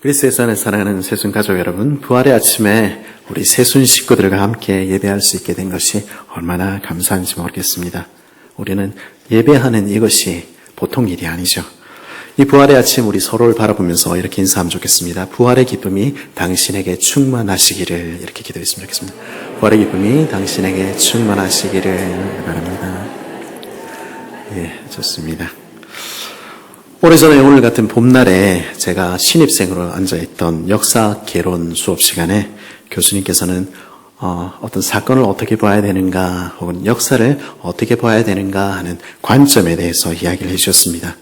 그리스에서 사랑하는 세순 가족 여러분, 부활의 아침에 우리 세순 식구들과 함께 예배할 수 있게 된 것이 얼마나 감사한지 모르겠습니다. 우리는 예배하는 이것이 보통 일이 아니죠. 이 부활의 아침 우리 서로를 바라보면서 이렇게 인사하면 좋겠습니다. 부활의 기쁨이 당신에게 충만하시기를 이렇게 기도했으면 좋겠습니다. 부활의 기쁨이 당신에게 충만하시기를 바랍니다. 예, 좋습니다. 오래전에 오늘 같은 봄날에 제가 신입생으로 앉아있던 역사 개론 수업 시간에 교수님께서는 어, 떤 사건을 어떻게 봐야 되는가 혹은 역사를 어떻게 봐야 되는가 하는 관점에 대해서 이야기를 해주셨습니다.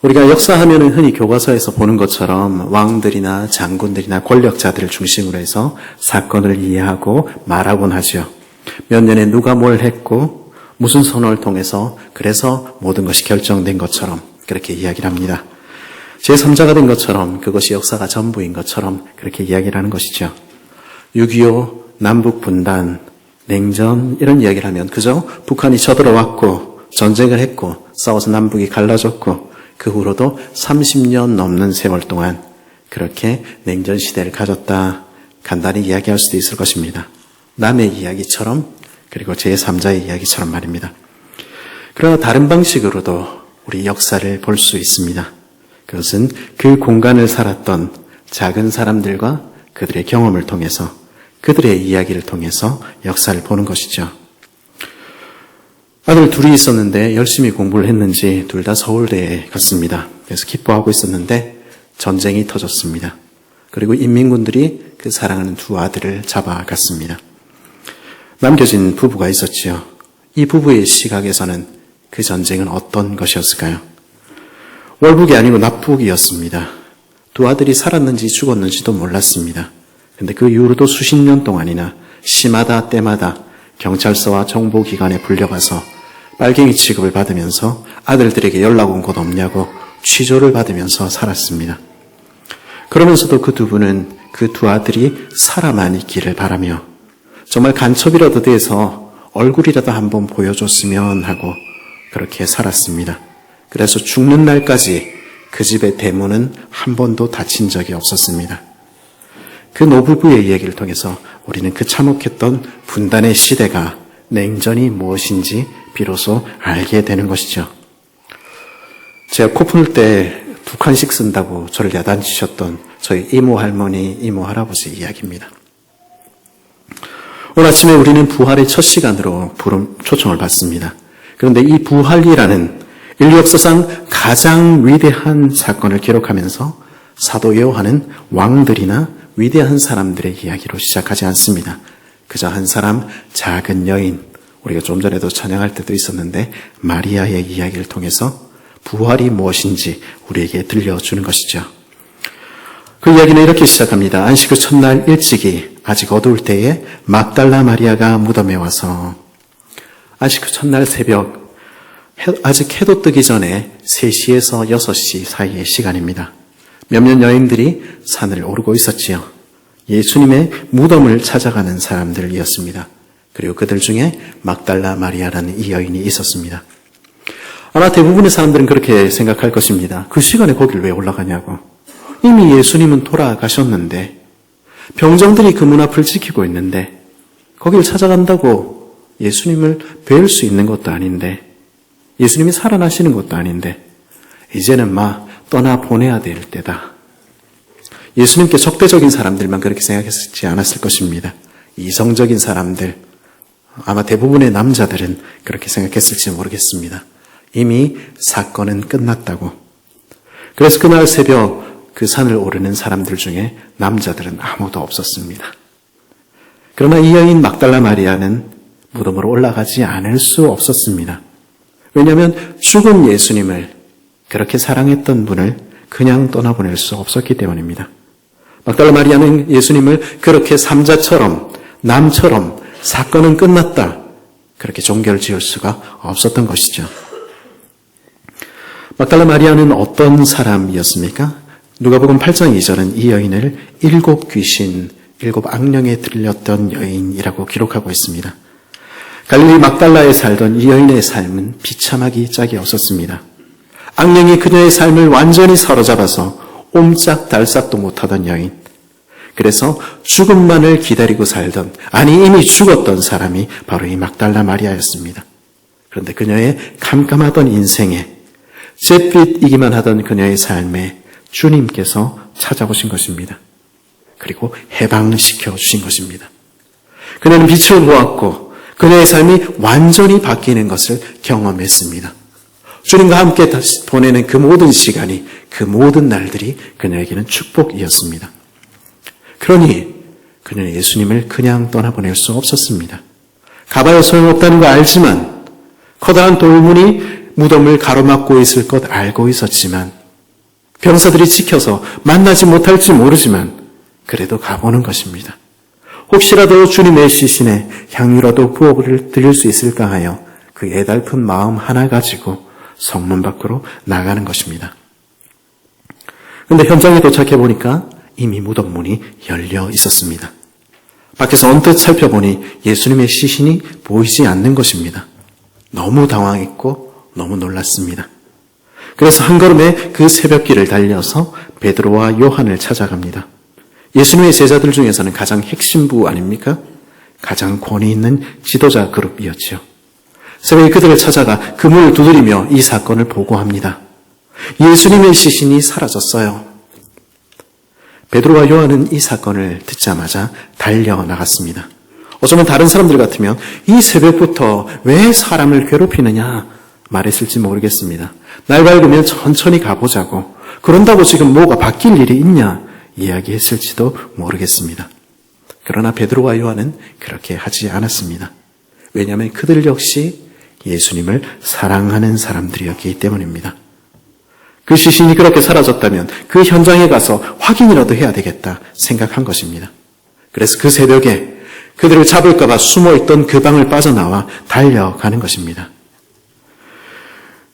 우리가 역사하면은 흔히 교과서에서 보는 것처럼 왕들이나 장군들이나 권력자들을 중심으로 해서 사건을 이해하고 말하곤 하죠. 몇 년에 누가 뭘 했고 무슨 선언을 통해서 그래서 모든 것이 결정된 것처럼 그렇게 이야기를 합니다. 제3자가 된 것처럼 그것이 역사가 전부인 것처럼 그렇게 이야기를 하는 것이죠. 6.25 남북 분단, 냉전 이런 이야기를 하면 그저 북한이 쳐들어왔고 전쟁을 했고 싸워서 남북이 갈라졌고 그 후로도 30년 넘는 세월 동안 그렇게 냉전 시대를 가졌다 간단히 이야기할 수도 있을 것입니다. 남의 이야기처럼 그리고 제3자의 이야기처럼 말입니다. 그러나 다른 방식으로도 우리 역사를 볼 수 있습니다. 그것은 그 공간을 살았던 작은 사람들과 그들의 경험을 통해서 그들의 이야기를 통해서 역사를 보는 것이죠. 아들 둘이 있었는데 열심히 공부를 했는지 둘 다 서울대에 갔습니다. 그래서 기뻐하고 있었는데 전쟁이 터졌습니다. 그리고 인민군들이 그 사랑하는 두 아들을 잡아갔습니다. 남겨진 부부가 있었지요. 이 부부의 시각에서는 그 전쟁은 어떤 것이었을까요? 월북이 아니고 납북이었습니다. 두 아들이 살았는지 죽었는지도 몰랐습니다. 근데 그 이후로도 수십 년 동안이나 시마다 때마다 경찰서와 정보기관에 불려가서 빨갱이 취급을 받으면서 아들들에게 연락 온 곳 없냐고 취조를 받으면서 살았습니다. 그러면서도 그 두 분은 그 두 아들이 살아만 있기를 바라며 정말 간첩이라도 돼서 얼굴이라도 한번 보여줬으면 하고 그렇게 살았습니다. 그래서 죽는 날까지 그 집의 대문은 한 번도 닫힌 적이 없었습니다. 그 노부부의 이야기를 통해서 우리는 그 참혹했던 분단의 시대가 냉전이 무엇인지 비로소 알게 되는 것이죠. 제가 코풀때두 칸씩 쓴다고 저를 야단치셨던 저희 이모 할머니, 이모 할아버지 이야기입니다. 오늘 아침에 우리는 부활의 첫 시간으로 부름, 초청을 받습니다. 그런데 이 부활이라는 인류 역사상 가장 위대한 사건을 기록하면서 사도 요한은 왕들이나 위대한 사람들의 이야기로 시작하지 않습니다. 그저 한 사람 작은 여인, 우리가 좀 전에도 찬양할 때도 있었는데 마리아의 이야기를 통해서 부활이 무엇인지 우리에게 들려주는 것이죠. 그 이야기는 이렇게 시작합니다. 안식 후 첫날 일찍이 아직 어두울 때에 막달라 마리아가 무덤에 와서 안식 후 첫날 새벽 아직 해도 뜨기 전에 3시에서 6시 사이의 시간입니다. 몇몇 여인들이 산을 오르고 있었지요. 예수님의 무덤을 찾아가는 사람들이었습니다. 그리고 그들 중에 막달라 마리아라는 이 여인이 있었습니다. 아마 대부분의 사람들은 그렇게 생각할 것입니다. 그 시간에 거길 왜 올라가냐고. 이미 예수님은 돌아가셨는데, 병정들이 그 문 앞을 지키고 있는데, 거길 찾아간다고 예수님을 뵐 수 있는 것도 아닌데, 예수님이 살아나시는 것도 아닌데, 이제는 막 떠나 보내야 될 때다. 예수님께 적대적인 사람들만 그렇게 생각했지 않았을 것입니다. 이성적인 사람들, 아마 대부분의 남자들은 그렇게 생각했을지 모르겠습니다. 이미 사건은 끝났다고. 그래서 그날 새벽 그 산을 오르는 사람들 중에 남자들은 아무도 없었습니다. 그러나 이 여인 막달라 마리아는 무덤으로 올라가지 않을 수 없었습니다. 왜냐하면 죽은 예수님을 그렇게 사랑했던 분을 그냥 떠나보낼 수 없었기 때문입니다. 막달라 마리아는 예수님을 그렇게 삼자처럼 남처럼 사건은 끝났다. 그렇게 종결 지을 수가 없었던 것이죠. 막달라 마리아는 어떤 사람이었습니까? 누가복음 8장 2절은 이 여인을 일곱 귀신, 일곱 악령에 들렸던 여인이라고 기록하고 있습니다. 갈릴리 막달라에 살던 이 여인의 삶은 비참하기 짝이 없었습니다. 악령이 그녀의 삶을 완전히 사로잡아서 옴짝달싹도 못하던 여인. 그래서 죽음만을 기다리고 살던, 아니 이미 죽었던 사람이 바로 이 막달라 마리아였습니다. 그런데 그녀의 캄캄하던 인생에 잿빛이기만 하던 그녀의 삶에 주님께서 찾아오신 것입니다. 그리고 해방시켜 주신 것입니다. 그녀는 빛을 보았고 그녀의 삶이 완전히 바뀌는 것을 경험했습니다. 주님과 함께 보내는 그 모든 시간이 그 모든 날들이 그녀에게는 축복이었습니다. 그러니 그녀는 예수님을 그냥 떠나보낼 수 없었습니다. 가봐야 소용없다는 거 알지만 커다란 돌문이 무덤을 가로막고 있을 것 알고 있었지만 병사들이 지켜서 만나지 못할지 모르지만 그래도 가보는 것입니다. 혹시라도 주님의 시신에 향유라도 부어를 드릴 수 있을까 하여 그 애달픈 마음 하나 가지고 성문 밖으로 나가는 것입니다. 근데 현장에 도착해 보니까 이미 무덤 문이 열려 있었습니다. 밖에서 언뜻 살펴보니 예수님의 시신이 보이지 않는 것입니다. 너무 당황했고 너무 놀랐습니다. 그래서 한 걸음에 그 새벽길을 달려서 베드로와 요한을 찾아갑니다. 예수님의 제자들 중에서는 가장 핵심부 아닙니까? 가장 권위 있는 지도자 그룹이었죠. 새벽에 그들을 찾아가 그문을 두드리며 이 사건을 보고합니다. 예수님의 시신이 사라졌어요. 베드로와 요한은 이 사건을 듣자마자 달려 나갔습니다. 어쩌면 다른 사람들 같으면 이 새벽부터 왜 사람을 괴롭히느냐 말했을지 모르겠습니다. 날 밝으면 천천히 가보자고. 그런다고 지금 뭐가 바뀔 일이 있냐 이야기했을지도 모르겠습니다. 그러나 베드로와 요한은 그렇게 하지 않았습니다. 왜냐하면 그들 역시 예수님을 사랑하는 사람들이었기 때문입니다. 그 시신이 그렇게 사라졌다면 그 현장에 가서 확인이라도 해야 되겠다 생각한 것입니다. 그래서 그 새벽에 그들을 잡을까봐 숨어 있던 그 방을 빠져나와 달려가는 것입니다.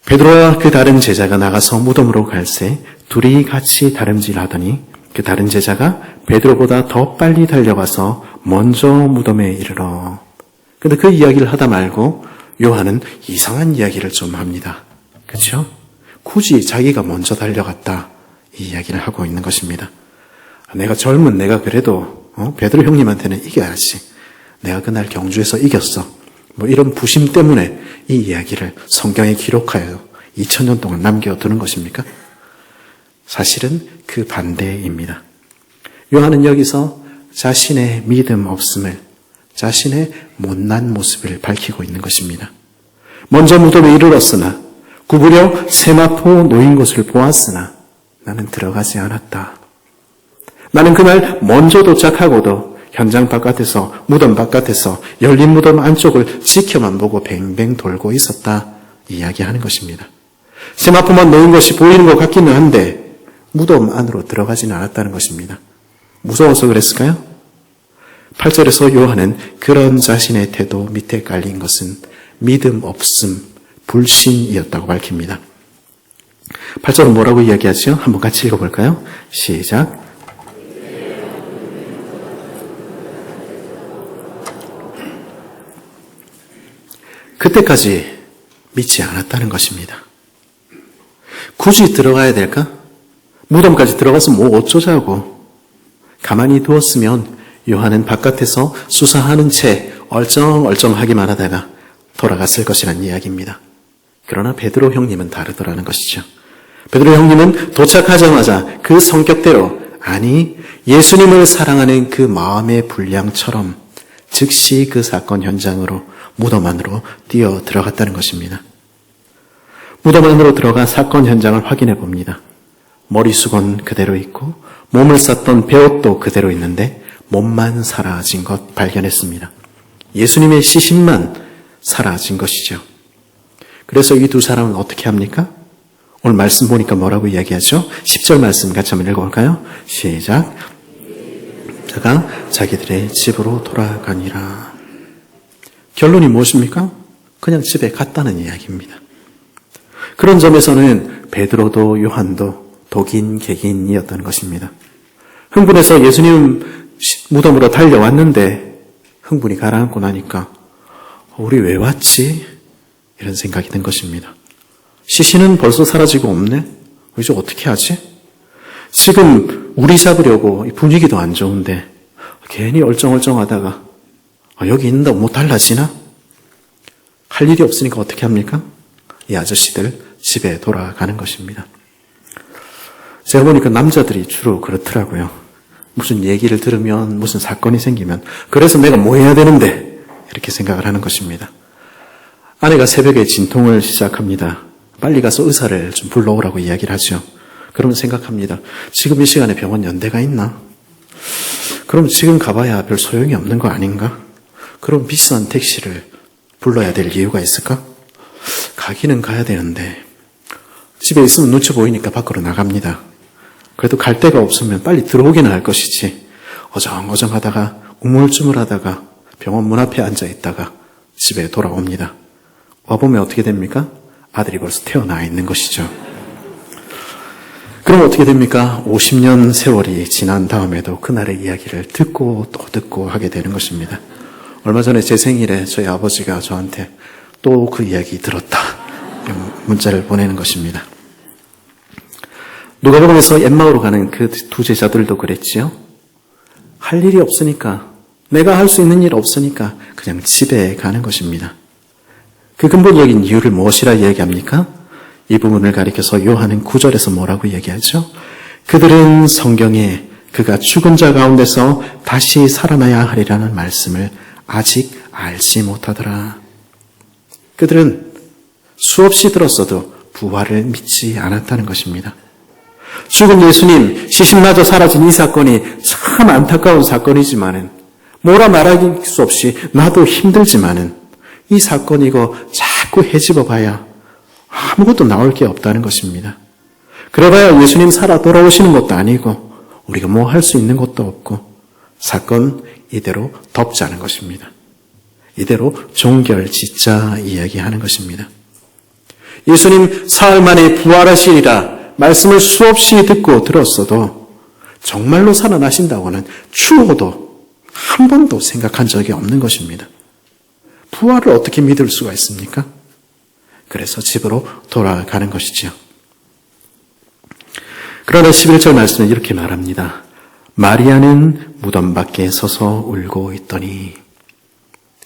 베드로와 그 다른 제자가 나가서 무덤으로 갈새 둘이 같이 다름질하더니 그 다른 제자가 베드로보다 더 빨리 달려가서 먼저 무덤에 이르러 근데 그 이야기를 하다 말고 요한은 이상한 이야기를 좀 합니다. 그렇죠? 굳이 자기가 먼저 달려갔다 이 이야기를 하고 있는 것입니다. 내가 젊은 내가 그래도 어? 베드로 형님한테는 이겨야지. 내가 그날 경주에서 이겼어. 뭐 이런 부심 때문에 이 이야기를 성경에 기록하여 2000년 동안 남겨두는 것입니까? 사실은 그 반대입니다. 요한은 여기서 자신의 믿음 없음을, 자신의 못난 모습을 밝히고 있는 것입니다. 먼저 무덤에 이르렀으나, 구부려 세마포 놓인 것을 보았으나, 나는 들어가지 않았다. 나는 그날 먼저 도착하고도 현장 바깥에서, 무덤 바깥에서 열린 무덤 안쪽을 지켜만 보고 뱅뱅 돌고 있었다. 이야기하는 것입니다. 세마포만 놓인 것이 보이는 것 같기는 한데, 무덤 안으로 들어가지는 않았다는 것입니다. 무서워서 그랬을까요? 8절에서 요한은 그런 자신의 태도 밑에 깔린 것은 믿음 없음, 불신이었다고 밝힙니다. 8절은 뭐라고 이야기하죠? 한번 같이 읽어볼까요? 시작. 그때까지 믿지 않았다는 것입니다. 굳이 들어가야 될까? 무덤까지 들어가서 뭐 어쩌자고. 가만히 두었으면 요한은 바깥에서 수사하는 채 얼쩡얼쩡하기만 하다가 돌아갔을 것이란 이야기입니다. 그러나 베드로 형님은 다르더라는 것이죠. 베드로 형님은 도착하자마자 그 성격대로 아니 예수님을 사랑하는 그 마음의 분량처럼 즉시 그 사건 현장으로 무덤 안으로 뛰어 들어갔다는 것입니다. 무덤 안으로 들어가 사건 현장을 확인해 봅니다. 머리수건 그대로 있고 몸을 쌌던 배옷도 그대로 있는데 몸만 사라진 것 발견했습니다. 예수님의 시신만 사라진 것이죠. 그래서 이 두 사람은 어떻게 합니까? 오늘 말씀 보니까 뭐라고 이야기하죠? 10절 말씀 같이 한번 읽어볼까요? 시작. 자가 자기들의 집으로 돌아가니라. 결론이 무엇입니까? 그냥 집에 갔다는 이야기입니다. 그런 점에서는 베드로도 요한도 독인 객인이었다는 것입니다. 흥분해서 예수님 무덤으로 달려왔는데 흥분이 가라앉고 나니까 우리 왜 왔지? 이런 생각이 든 것입니다. 시신은 벌써 사라지고 없네? 이제 어떻게 하지? 지금 우리 잡으려고 이 분위기도 안 좋은데 괜히 얼쩡얼쩡하다가 아, 여기 있는데 못 달라지나? 할 일이 없으니까 어떻게 합니까? 이 아저씨들 집에 돌아가는 것입니다. 제가 보니까 남자들이 주로 그렇더라고요. 무슨 얘기를 들으면 무슨 사건이 생기면 그래서 내가 뭐 해야 되는데 이렇게 생각을 하는 것입니다. 아내가 새벽에 진통을 시작합니다. 빨리 가서 의사를 좀 불러오라고 이야기를 하죠. 그러면 생각합니다. 지금 이 시간에 병원 연대가 있나? 그럼 지금 가봐야 별 소용이 없는 거 아닌가? 그럼 비싼 택시를 불러야 될 이유가 있을까? 가기는 가야 되는데 집에 있으면 눈치 보이니까 밖으로 나갑니다. 그래도 갈 데가 없으면 빨리 들어오기는 할 것이지 어정어정 하다가 우물쭈물 하다가 병원 문 앞에 앉아 있다가 집에 돌아옵니다. 와보면 어떻게 됩니까? 아들이 벌써 태어나 있는 것이죠. 그럼 어떻게 됩니까? 50년 세월이 지난 다음에도 그날의 이야기를 듣고 또 듣고 하게 되는 것입니다. 얼마 전에 제 생일에 저희 아버지가 저한테 또 그 이야기 들었다. 문자를 보내는 것입니다. 누가복음에서 엠마오로 가는 그 두 제자들도 그랬지요. 할 일이 없으니까 내가 할 수 있는 일 없으니까 그냥 집에 가는 것입니다. 그 근본적인 이유를 무엇이라 이야기합니까? 이 부분을 가리켜서 요한은 구절에서 뭐라고 얘기하죠? 그들은 성경에 그가 죽은 자 가운데서 다시 살아나야 하리라는 말씀을 아직 알지 못하더라. 그들은 수없이 들었어도 부활을 믿지 않았다는 것입니다. 죽은 예수님, 시신마저 사라진 이 사건이 참 안타까운 사건이지만은, 뭐라 말할 수 없이 나도 힘들지만은, 이 사건 이거 자꾸 헤집어 봐야 아무것도 나올 게 없다는 것입니다. 그래봐야 예수님 살아 돌아오시는 것도 아니고, 우리가 뭐 할 수 있는 것도 없고, 사건 이대로 덮자는 것입니다. 이대로 종결 짓자 이야기하는 것입니다. 예수님 사흘 만에 부활하시리라 말씀을 수없이 듣고 들었어도 정말로 살아나신다고는 추호도 한 번도 생각한 적이 없는 것입니다. 부활을 어떻게 믿을 수가 있습니까? 그래서 집으로 돌아가는 것이지요. 그러나 11절 말씀은 이렇게 말합니다. 마리아는 무덤 밖에 서서 울고 있더니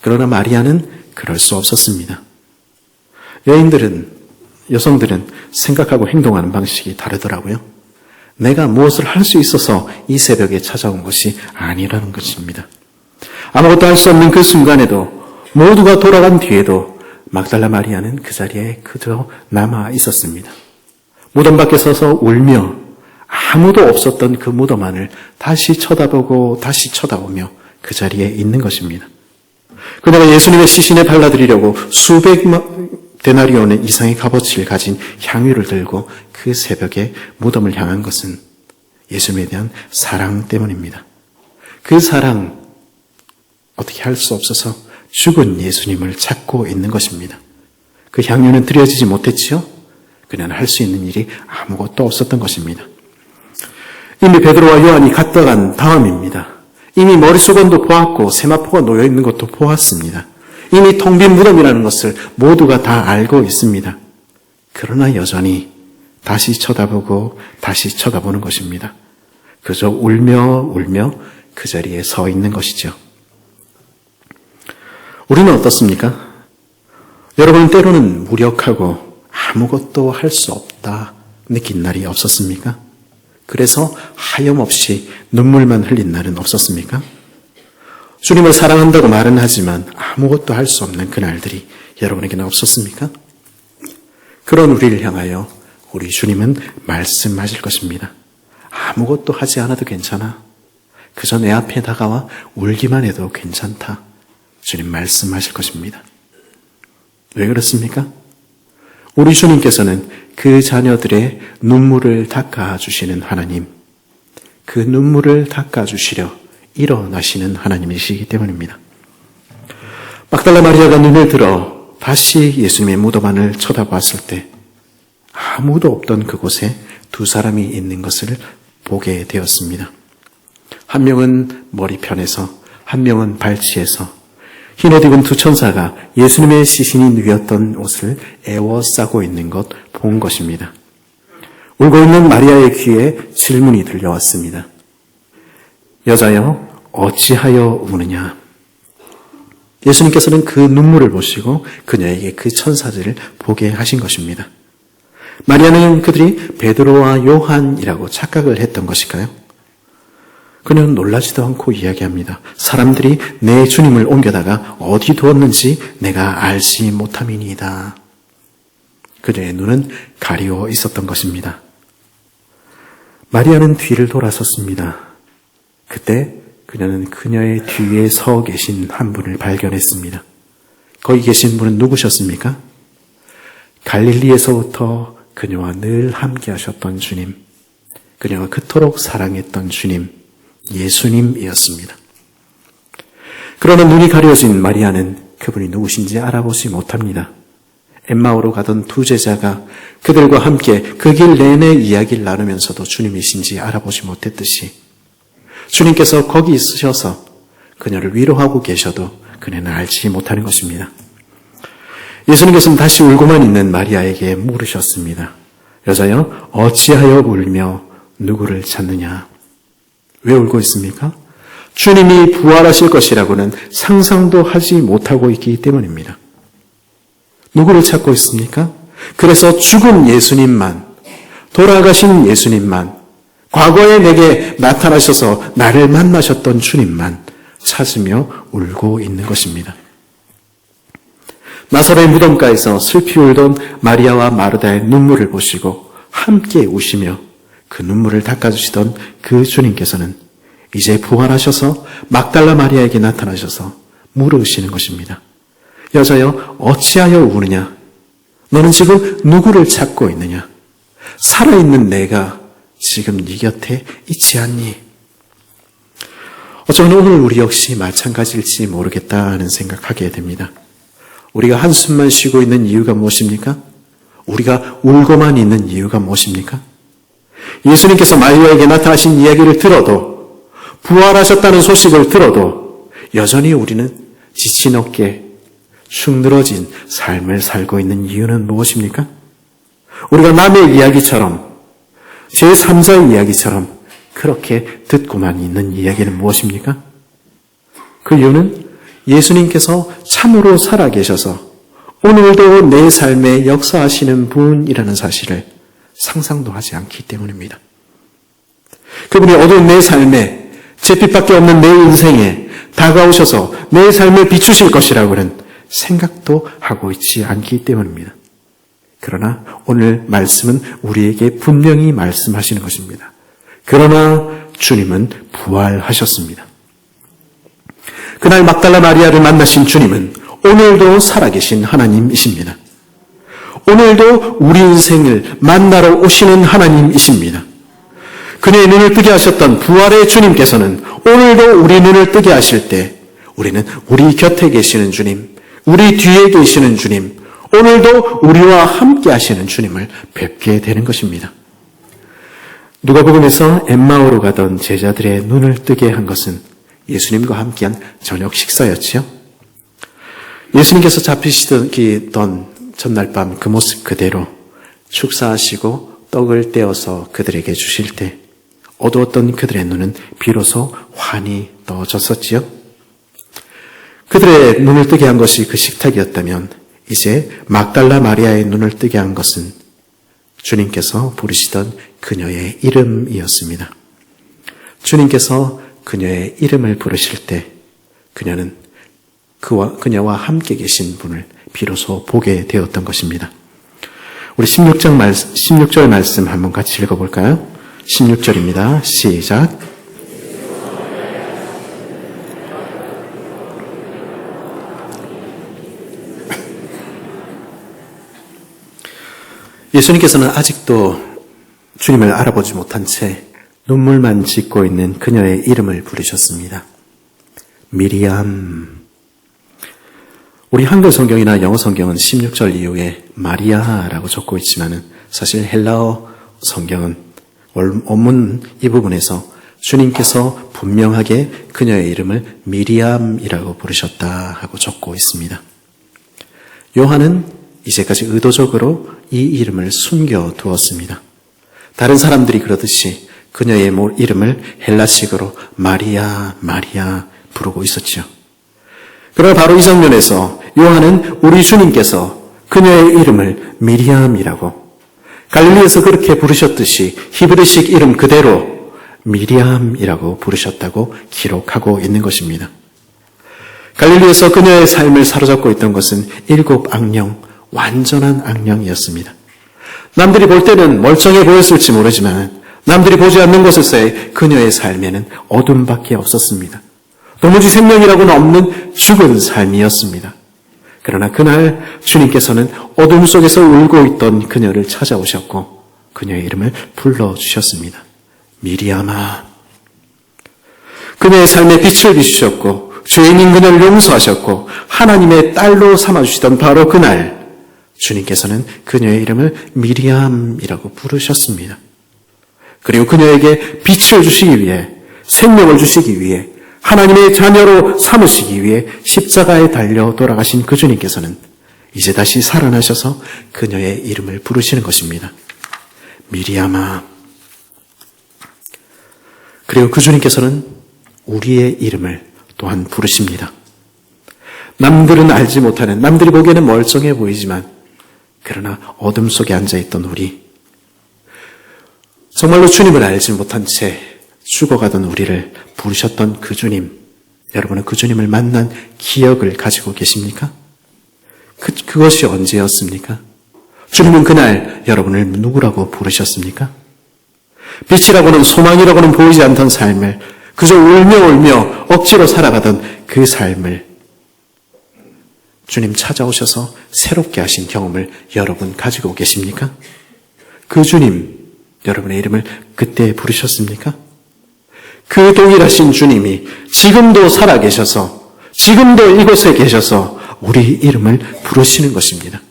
그러나 마리아는 그럴 수 없었습니다. 여인들은 여성들은 생각하고 행동하는 방식이 다르더라고요. 내가 무엇을 할 수 있어서 이 새벽에 찾아온 것이 아니라는 것입니다. 아무것도 할 수 없는 그 순간에도 모두가 돌아간 뒤에도 막달라 마리아는 그 자리에 그저 남아 있었습니다. 무덤 밖에 서서 울며 아무도 없었던 그 무덤 안을 다시 쳐다보고 다시 쳐다보며 그 자리에 있는 것입니다. 그녀가 예수님의 시신에 발라드리려고 수백 데나리온의 이상의 값어치를 가진 향유를 들고 그 새벽에 무덤을 향한 것은 예수님에 대한 사랑 때문입니다. 그 사랑 어떻게 할 수 없어서 죽은 예수님을 찾고 있는 것입니다. 그 향유는 드려지지 못했지요? 그녀는 할 수 있는 일이 아무것도 없었던 것입니다. 이미 베드로와 요한이 갔다 간 다음입니다. 이미 머릿속원도 보았고 세마포가 놓여 있는 것도 보았습니다. 이미 텅빈 무덤이라는 것을 모두가 다 알고 있습니다. 그러나 여전히 다시 쳐다보고 다시 쳐다보는 것입니다. 그저 울며 울며 그 자리에 서 있는 것이죠. 우리는 어떻습니까? 여러분 때로는 무력하고 아무것도 할 수 없다 느낀 날이 없었습니까? 그래서 하염없이 눈물만 흘린 날은 없었습니까? 주님을 사랑한다고 말은 하지만 아무것도 할 수 없는 그날들이 여러분에게는 없었습니까? 그런 우리를 향하여 우리 주님은 말씀하실 것입니다. 아무것도 하지 않아도 괜찮아. 그저 내 앞에 다가와 울기만 해도 괜찮다. 주님 말씀하실 것입니다. 왜 그렇습니까? 우리 주님께서는 그 자녀들의 눈물을 닦아주시는 하나님, 그 눈물을 닦아주시려 일어나시는 하나님이시기 때문입니다. 막달라 마리아가 눈을 들어 다시 예수님의 무덤 안을 쳐다봤을 때 아무도 없던 그곳에 두 사람이 있는 것을 보게 되었습니다. 한 명은 머리편에서 한 명은 발치에서 흰 옷 입은 두 천사가 예수님의 시신이 누였던 옷을 애워싸고 있는 것 본 것입니다. 울고 있는 마리아의 귀에 질문이 들려왔습니다. 여자여, 어찌하여 우느냐? 예수님께서는 그 눈물을 보시고 그녀에게 그 천사들을 보게 하신 것입니다. 마리아는 그들이 베드로와 요한이라고 착각을 했던 것일까요? 그녀는 놀라지도 않고 이야기합니다. 사람들이 내 주님을 옮겨다가 어디 두었는지 내가 알지 못함이니이다. 그녀의 눈은 가리워 있었던 것입니다. 마리아는 뒤를 돌아섰습니다. 그때 그녀는 그녀의 뒤에 서 계신 한 분을 발견했습니다. 거기 계신 분은 누구셨습니까? 갈릴리에서부터 그녀와 늘 함께 하셨던 주님, 그녀가 그토록 사랑했던 주님, 예수님이었습니다. 그러나 눈이 가려진 마리아는 그분이 누구신지 알아보지 못합니다. 엠마오로 가던 두 제자가 그들과 함께 그 길 내내 이야기를 나누면서도 주님이신지 알아보지 못했듯이 주님께서 거기 있으셔서 그녀를 위로하고 계셔도 그녀는 알지 못하는 것입니다. 예수님께서는 다시 울고만 있는 마리아에게 물으셨습니다. 여자여, 어찌하여 울며 누구를 찾느냐? 왜 울고 있습니까? 주님이 부활하실 것이라고는 상상도 하지 못하고 있기 때문입니다. 누구를 찾고 있습니까? 그래서 죽은 예수님만, 돌아가신 예수님만, 과거에 내게 나타나셔서 나를 만나셨던 주님만 찾으며 울고 있는 것입니다. 나사로의 무덤가에서 슬피 울던 마리아와 마르다의 눈물을 보시고 함께 우시며 그 눈물을 닦아주시던 그 주님께서는 이제 부활하셔서 막달라 마리아에게 나타나셔서 물으시는 것입니다. 여자여, 어찌하여 우느냐? 너는 지금 누구를 찾고 있느냐? 살아있는 내가 지금 네 곁에 있지 않니? 어쩌면 오늘 우리 역시 마찬가지일지 모르겠다는 생각하게 됩니다. 우리가 한숨만 쉬고 있는 이유가 무엇입니까? 우리가 울고만 있는 이유가 무엇입니까? 예수님께서 마리아에게 나타나신 이야기를 들어도 부활하셨다는 소식을 들어도 여전히 우리는 지친 어깨, 축 늘어진 삶을 살고 있는 이유는 무엇입니까? 우리가 남의 이야기처럼 제3자의 이야기처럼 그렇게 듣고만 있는 이야기는 무엇입니까? 그 이유는 예수님께서 참으로 살아계셔서 오늘도 내 삶에 역사하시는 분이라는 사실을 상상도 하지 않기 때문입니다. 그분이 어두운 내 삶에 잿빛밖에 없는 내 인생에 다가오셔서 내 삶을 비추실 것이라고는 생각도 하고 있지 않기 때문입니다. 그러나 오늘 말씀은 우리에게 분명히 말씀하시는 것입니다. 그러나 주님은 부활하셨습니다. 그날 막달라 마리아를 만나신 주님은 오늘도 살아계신 하나님이십니다. 오늘도 우리 인생을 만나러 오시는 하나님이십니다. 그녀의 눈을 뜨게 하셨던 부활의 주님께서는 오늘도 우리 눈을 뜨게 하실 때 우리는 우리 곁에 계시는 주님, 우리 뒤에 계시는 주님, 오늘도 우리와 함께 하시는 주님을 뵙게 되는 것입니다. 누가복음에서 엠마오로 가던 제자들의 눈을 뜨게 한 것은 예수님과 함께한 저녁 식사였지요. 예수님께서 잡히시던 전날 밤 그 모습 그대로 축사하시고 떡을 떼어서 그들에게 주실 때 어두웠던 그들의 눈은 비로소 환히 떠졌었지요. 그들의 눈을 뜨게 한 것이 그 식탁이었다면 이제 막달라 마리아의 눈을 뜨게 한 것은 주님께서 부르시던 그녀의 이름이었습니다. 주님께서 그녀의 이름을 부르실 때 그녀는 그와 그녀와 함께 계신 분을 비로소 보게 되었던 것입니다. 우리 16절 말씀, 16절 말씀 한번 같이 읽어볼까요? 16절입니다. 시작. 예수님께서는 아직도 주님을 알아보지 못한 채 눈물만 짓고 있는 그녀의 이름을 부르셨습니다. 미리암. 우리 한글 성경이나 영어 성경은 16절 이후에 마리아라고 적고 있지만은 사실 헬라어 성경은 원문 이 부분에서 주님께서 분명하게 그녀의 이름을 미리암이라고 부르셨다 하고 적고 있습니다. 요한은 이제까지 의도적으로 이 이름을 숨겨 두었습니다. 다른 사람들이 그러듯이 그녀의 모- 이름을 헬라식으로 마리아, 마리아 부르고 있었죠. 그러나 바로 이 장면에서 요한은 우리 주님께서 그녀의 이름을 미리암이라고 갈릴리에서 그렇게 부르셨듯이 히브리식 이름 그대로 미리암이라고 부르셨다고 기록하고 있는 것입니다. 갈릴리에서 그녀의 삶을 사로잡고 있던 것은 일곱 악령, 완전한 악령이었습니다. 남들이 볼 때는 멀쩡해 보였을지 모르지만 남들이 보지 않는 곳에서의 그녀의 삶에는 어둠밖에 없었습니다. 도무지 생명이라고는 없는 죽은 삶이었습니다. 그러나 그날 주님께서는 어둠 속에서 울고 있던 그녀를 찾아오셨고 그녀의 이름을 불러주셨습니다. 미리아마. 그녀의 삶에 빛을 비추셨고 죄인인 그녀를 용서하셨고 하나님의 딸로 삼아주시던 바로 그날 주님께서는 그녀의 이름을 미리암이라고 부르셨습니다. 그리고 그녀에게 빛을 주시기 위해 생명을 주시기 위해 하나님의 자녀로 삼으시기 위해 십자가에 달려 돌아가신 그 주님께서는 이제 다시 살아나셔서 그녀의 이름을 부르시는 것입니다. 미리아마. 그리고 그 주님께서는 우리의 이름을 또한 부르십니다. 남들은 알지 못하는, 남들이 보기에는 멀쩡해 보이지만, 그러나 어둠 속에 앉아있던 우리, 정말로 주님을 알지 못한 채 죽어가던 우리를 부르셨던 그 주님, 여러분은 그 주님을 만난 기억을 가지고 계십니까? 그, 그것이 언제였습니까? 주님은 그날 여러분을 누구라고 부르셨습니까? 빛이라고는 소망이라고는 보이지 않던 삶을 그저 울며 울며 억지로 살아가던 그 삶을 주님 찾아오셔서 새롭게 하신 경험을 여러분 가지고 계십니까? 그 주님, 여러분의 이름을 그때 부르셨습니까? 그 동일하신 주님이 지금도 살아계셔서 지금도 이곳에 계셔서 우리 이름을 부르시는 것입니다.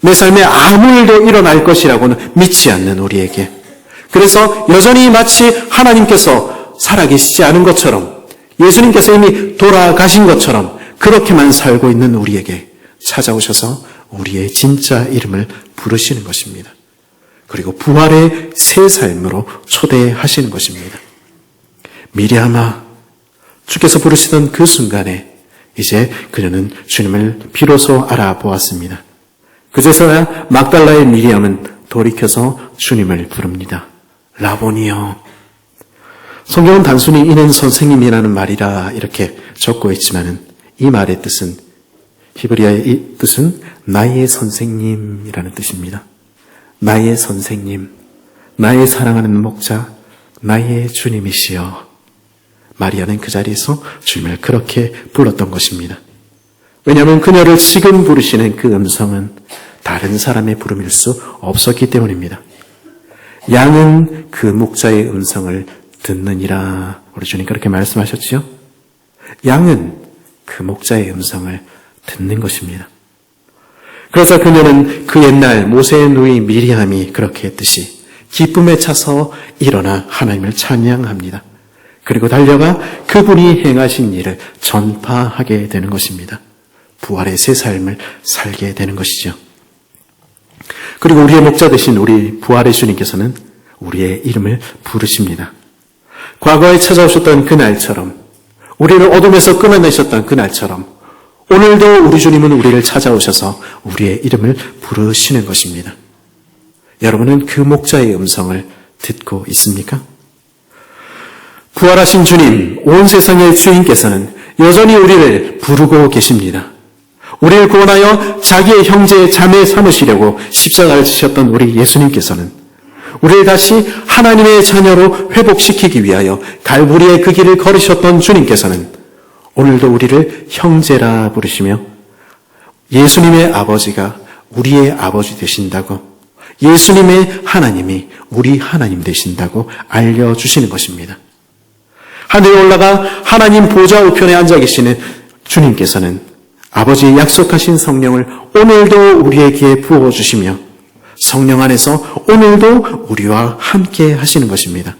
내 삶에 아무 일도 일어날 것이라고는 믿지 않는 우리에게 그래서 여전히 마치 하나님께서 살아계시지 않은 것처럼 예수님께서 이미 돌아가신 것처럼 그렇게만 살고 있는 우리에게 찾아오셔서 우리의 진짜 이름을 부르시는 것입니다. 그리고 부활의 새 삶으로 초대하시는 것입니다. 미리아마 주께서 부르시던 그 순간에 이제 그녀는 주님을 비로소 알아보았습니다. 그제서야 막달라의 미리암은 돌이켜서 주님을 부릅니다. 라보니요. 성경은 단순히 이는 선생님이라는 말이라 이렇게 적고 있지만은 이 말의 뜻은 히브리어의 이 뜻은 나의 선생님이라는 뜻입니다. 나의 선생님, 나의 사랑하는 목자, 나의 주님이시여. 마리아는 그 자리에서 주님을 그렇게 불렀던 것입니다. 왜냐하면 그녀를 지금 부르시는 그 음성은 다른 사람의 부름일 수 없었기 때문입니다. 양은 그 목자의 음성을 듣느니라. 우리 주님 그렇게 말씀하셨지요? 양은 그 목자의 음성을 듣는 것입니다. 그래서 그녀는 그 옛날 모세의 누이 미리암이 그렇게 했듯이 기쁨에 차서 일어나 하나님을 찬양합니다. 그리고 달려가 그분이 행하신 일을 전파하게 되는 것입니다. 부활의 새 삶을 살게 되는 것이죠. 그리고 우리의 목자 되신 우리 부활의 주님께서는 우리의 이름을 부르십니다. 과거에 찾아오셨던 그날처럼 우리를 어둠에서 끊어내셨던 그날처럼 오늘도 우리 주님은 우리를 찾아오셔서 우리의 이름을 부르시는 것입니다. 여러분은 그 목자의 음성을 듣고 있습니까? 부활하신 주님, 온 세상의 주인께서는 여전히 우리를 부르고 계십니다. 우리를 구원하여 자기의 형제 자매 삼으시려고 십자가를 지셨던 우리 예수님께서는 우리를 다시 하나님의 자녀로 회복시키기 위하여 갈보리의 그 길을 걸으셨던 주님께서는 오늘도 우리를 형제라 부르시며 예수님의 아버지가 우리의 아버지 되신다고 예수님의 하나님이 우리 하나님 되신다고 알려주시는 것입니다. 하늘에 올라가 하나님 보좌 우편에 앉아 계시는 주님께서는 아버지의 약속하신 성령을 오늘도 우리에게 부어주시며 성령 안에서 오늘도 우리와 함께 하시는 것입니다.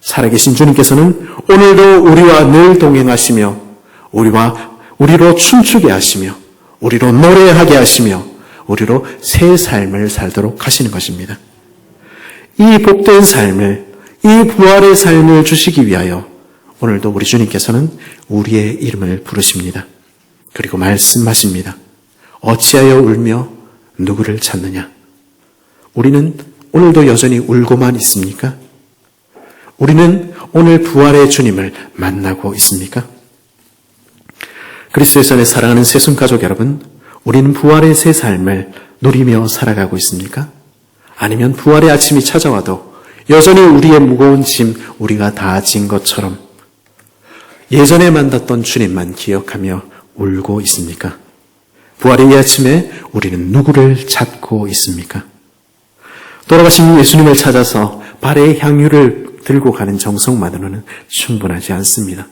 살아계신 주님께서는 오늘도 우리와 늘 동행하시며 우리와 우리로 춤추게 하시며 우리로 노래하게 하시며 우리로 새 삶을 살도록 하시는 것입니다. 이 복된 삶을, 이 부활의 삶을 주시기 위하여 오늘도 우리 주님께서는 우리의 이름을 부르십니다. 그리고 말씀하십니다. 어찌하여 울며 누구를 찾느냐? 우리는 오늘도 여전히 울고만 있습니까? 우리는 오늘 부활의 주님을 만나고 있습니까? 그리스도의 안에 사랑하는 새순 가족 여러분, 우리는 부활의 새 삶을 누리며 살아가고 있습니까? 아니면 부활의 아침이 찾아와도 여전히 우리의 무거운 짐 우리가 다 진 것처럼 예전에 만났던 주님만 기억하며 울고 있습니까? 부활의 이 아침에 우리는 누구를 찾고 있습니까? 돌아가신 예수님을 찾아서 발의 향유를 들고 가는 정성만으로는 충분하지 않습니다.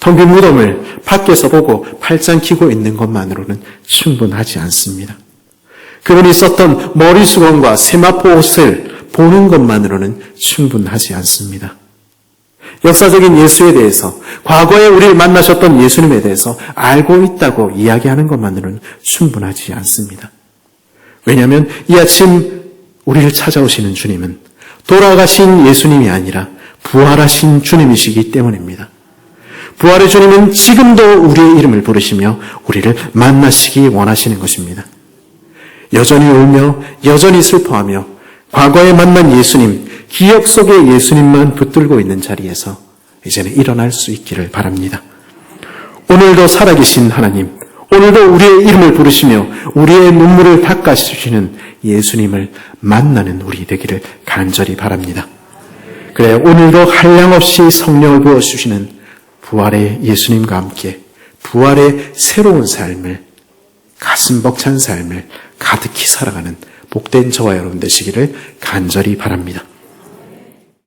텅빈 무덤을 밖에서 보고 팔짱 키고 있는 것만으로는 충분하지 않습니다. 그분이 썼던 머리 수건과 세마포 옷을 보는 것만으로는 충분하지 않습니다. 역사적인 예수에 대해서, 과거에 우리를 만나셨던 예수님에 대해서 알고 있다고 이야기하는 것만으로는 충분하지 않습니다. 왜냐하면 이 아침 우리를 찾아오시는 주님은 돌아가신 예수님이 아니라 부활하신 주님이시기 때문입니다. 부활의 주님은 지금도 우리의 이름을 부르시며 우리를 만나시기 원하시는 것입니다. 여전히 울며 여전히 슬퍼하며 과거에 만난 예수님, 기억 속의 예수님만 붙들고 있는 자리에서 이제는 일어날 수 있기를 바랍니다. 오늘도 살아계신 하나님, 오늘도 우리의 이름을 부르시며 우리의 눈물을 닦아주시는 예수님을 만나는 우리 되기를 간절히 바랍니다. 그래, 오늘도 한량없이 성령을 부어주시는 부활의 예수님과 함께 부활의 새로운 삶을 가슴 벅찬 삶을 가득히 살아가는 복된 저와 여러분 되시기를 간절히 바랍니다.